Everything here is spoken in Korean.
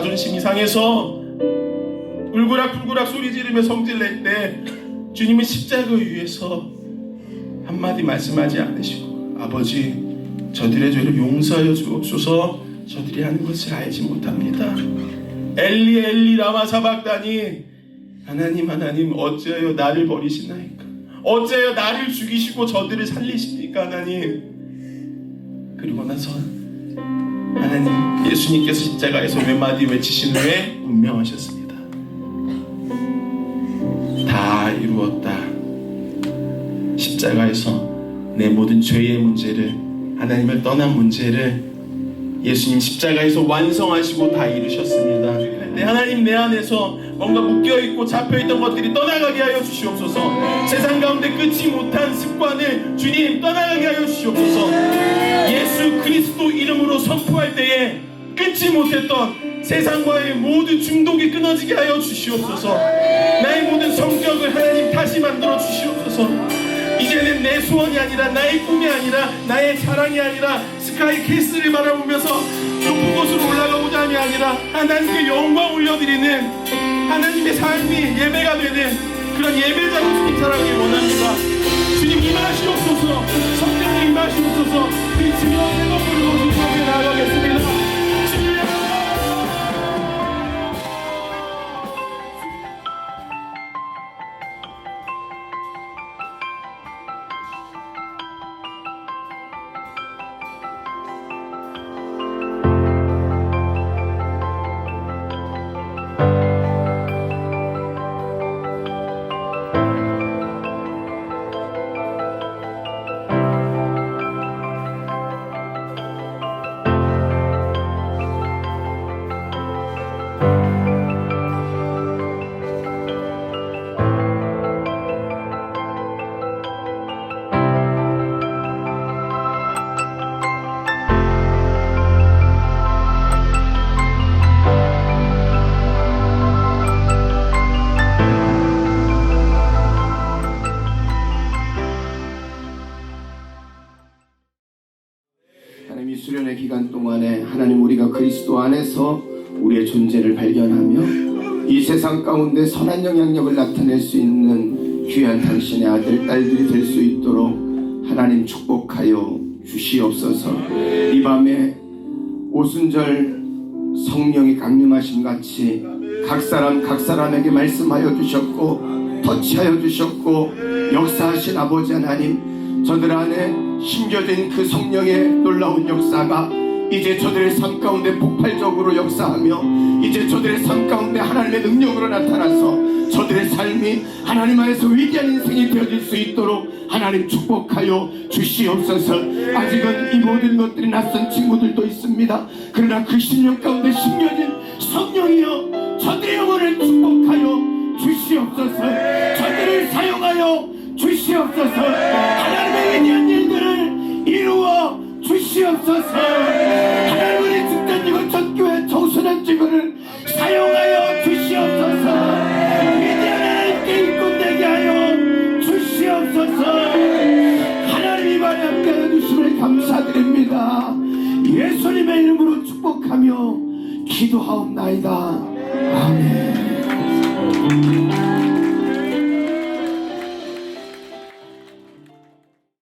방에서 울그락불그락 소리 지르며 성질 낼 때 주님은 십자가 위에서 한마디 말씀하지 않으시고 아버지 저들의 죄를 용서하여 주옵소서. 저들이 하는 것을 알지 못합니다. 엘리 엘리 라마 사박다니 하나님 하나님 어찌하여 나를 버리시나이까? 어찌하여 나를 죽이시고 저들을 살리십니까 하나님? 그리고 나서 하나님 예수님께서 십자가에서 몇 마디 외치신 후에 운명하셨습니다. 다 이루었다. 십자가에서 내 모든 죄의 문제를 하나님을 떠난 문제를 예수님 십자가에서 완성하시고 다 이루셨습니다. 내 하나님 내 안에서 뭔가 묶여 있고 잡혀 있던 것들이 떠나가게 하여 주시옵소서. 세상 가운데 끊지 못한 습관을 주님 떠나가게 하여 주시옵소서. 예수 그리스도 이름으로 선포할 때에 끊지 못했던 세상과의 모든 중독이 끊어지게 하여 주시옵소서. 나의 모든 성격을 하나님 다시 만들어 주시옵소서. 이제는 내 소원이 아니라 나의 꿈이 아니라 나의 자랑이 아니라 스카이 캐슬을 바라보면서 높은 곳으로 올라가고자 함이 아니라 하나님께 영광 올려드리는 하나님의 삶이 예배가 되는 그런 예배자로 주님 살아가기 원합니다 우리가 그리스도 안에서 우리의 존재를 발견하며 이 세상 가운데 선한 영향력을 나타낼 수 있는 귀한 당신의 아들 딸들이 될 수 있도록 하나님 축복하여 주시옵소서. 이 밤에 오순절 성령이 강림하신 같이 각 사람 각 사람에게 말씀하여 주셨고 터치하여 주셨고 역사하신 아버지 하나님 저들 안에 심겨진 그 성령의 놀라운 역사가 이제 저들의 삶 가운데 폭발적으로 역사하며 이제 저들의 삶 가운데 하나님의 능력으로 나타나서 저들의 삶이 하나님 안에서 위대한 인생이 되어질 수 있도록 하나님 축복하여 주시옵소서. 아직은 이 모든 것들이 낯선 친구들도 있습니다. 그러나 그 신령 가운데 심겨진 성령이여 저들의 영혼을 축복하여 주시옵소서. 저들을 사용하여 주시옵소서. 하나님의 위대한 일들을 이루어 주시옵소서. 하나님 우리 집단지구 전교회 청소년 지구를 사용하여 주시옵소서. 위대한 하나님께 입군되게 하여 주시옵소서. 하나님이 말에 함께하여 주심을 감사드립니다. 예수님의 이름으로 축복하며 기도하옵나이다. 아멘